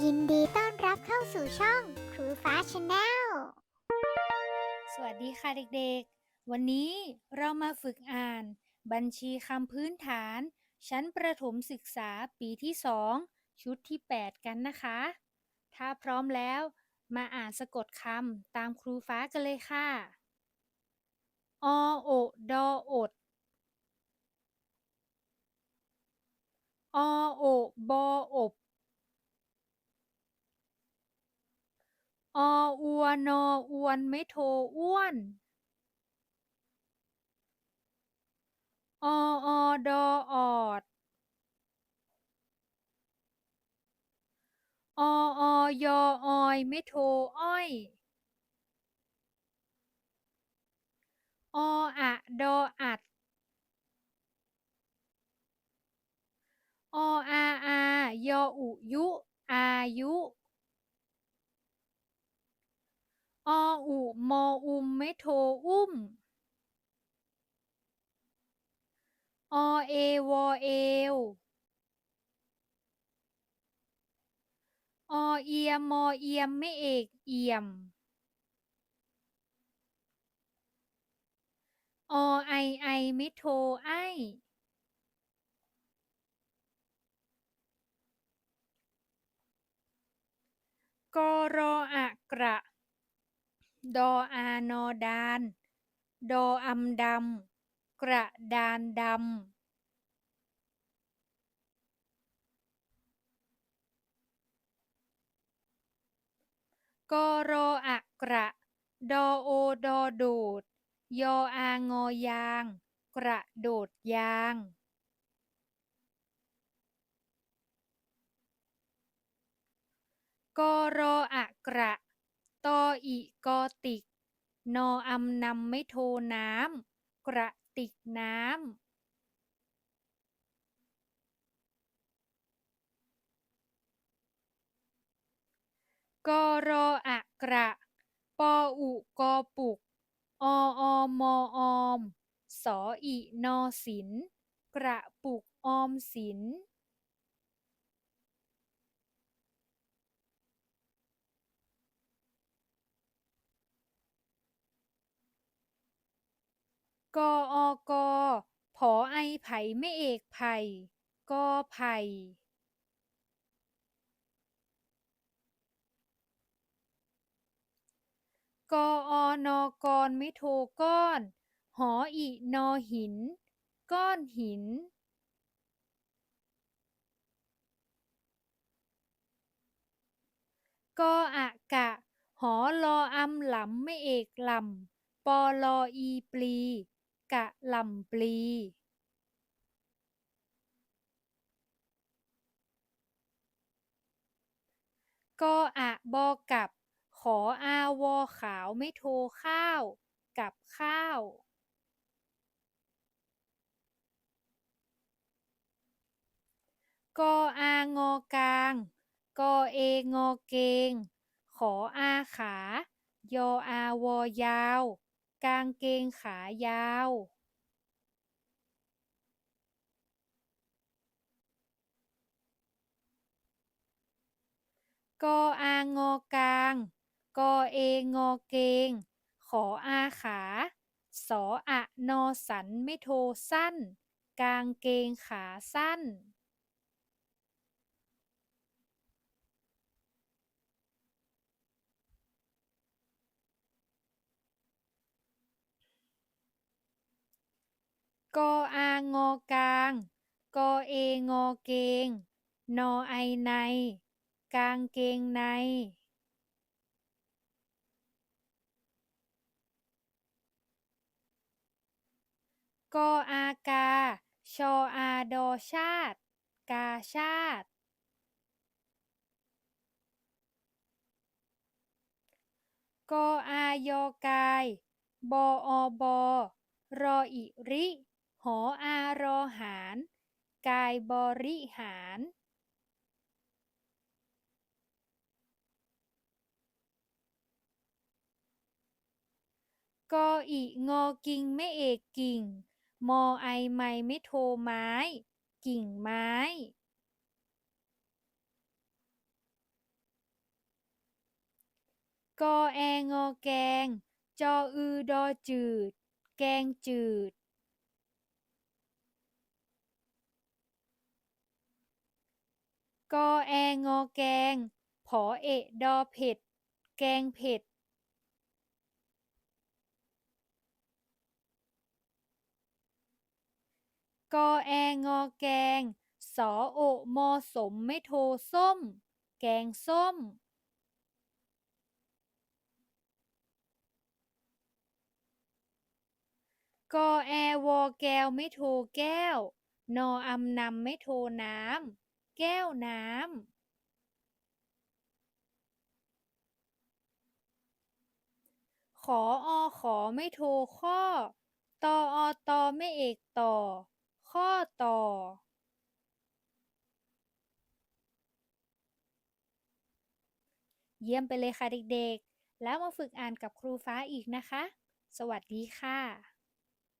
ยินดีต้อนรับเข้าสู่ช่องครูฟ้าชาแนล สวัสดีค่ะเด็กๆ วันนี้เรามาฝึกอ่าน บัญชีคำพื้นฐาน ชั้นประถมศึกษาปีที่ 2 ชุดที่ 8 กันนะคะ ถ้าพร้อมแล้วมาอ่านสะกดคำตามครูฟ้ากันเลยค่ะ อโอดออด อโอบออบ ออัวนออ วนไม่โทอ้วนออดอออดออยออยไม่โทอ้อยออะดออัดออาอายออุยุ อายุ ออุ มออุม ไม่โท อุ้มอเอวอเอวอเอียมอเอียม ไม่เอกเอี่ยมอไอไอ ไม่โทไอ กรออะกระ ดออานอดาน ดออำดำ กระดานดำกรออะกระ ดอโอดอโดดยออางอยาง กระโดดยางกรออะกระ ตออิกอติก นออำนำไม่โทน้ำกระติกน้ำกรออะกระ ปออุกอปุก อออมอออมสออินอสิน กระปุกออมสิน กออกอผอไอไผ่ไม่เอกไผ่กอไผ่กออนอกรไม่โทก้อน หออีนอหิน ก้อนหินกออะกะ หอลออำหลำไม่เอกลำปอลออีปลี กะหล่ำปลีกออะบอกกับ ขออาวอขาวไม่โทข้าว กับข้าวกออางอกลาง กอเองอเกง ขออาขา ยออาวอยาว กางเกงขายาวกออางอกลาง กอเองอเกง ขออาขา สออะนอสันไม่โทสั้น กางเกงขาสั้น กออางอกลาง กอเองอเกง นอไอใน กางเกงในกออากา ชออาดอชาติ กาชาติกออายอกาย บออบอรออิริ หออารอหาร กายบริหาร กออิงอกิงไม่เอกกิ่ง มอไอไม่ไม่โทไม้ กิ่งไม้กอแองอแกง จออือดอจืด แกงจืด กอแองอแกง ผอเอะดอเผ็ด แกงเผ็ดกอแองอแกง สอโอมอสมไม่โทส้ม แกงส้มกอแอวอแก้วไม่โทแก้ว นออำนำไม่โทน้ำ แก้วน้ำ ขออขอไม่โทข้อ ตออตอไม่เอกต่อ ข้อต่อ เยี่ยมไปเลยค่ะเด็กๆ แล้วมาฝึกอ่านกับครูฟ้าอีกนะคะ สวัสดีค่ะ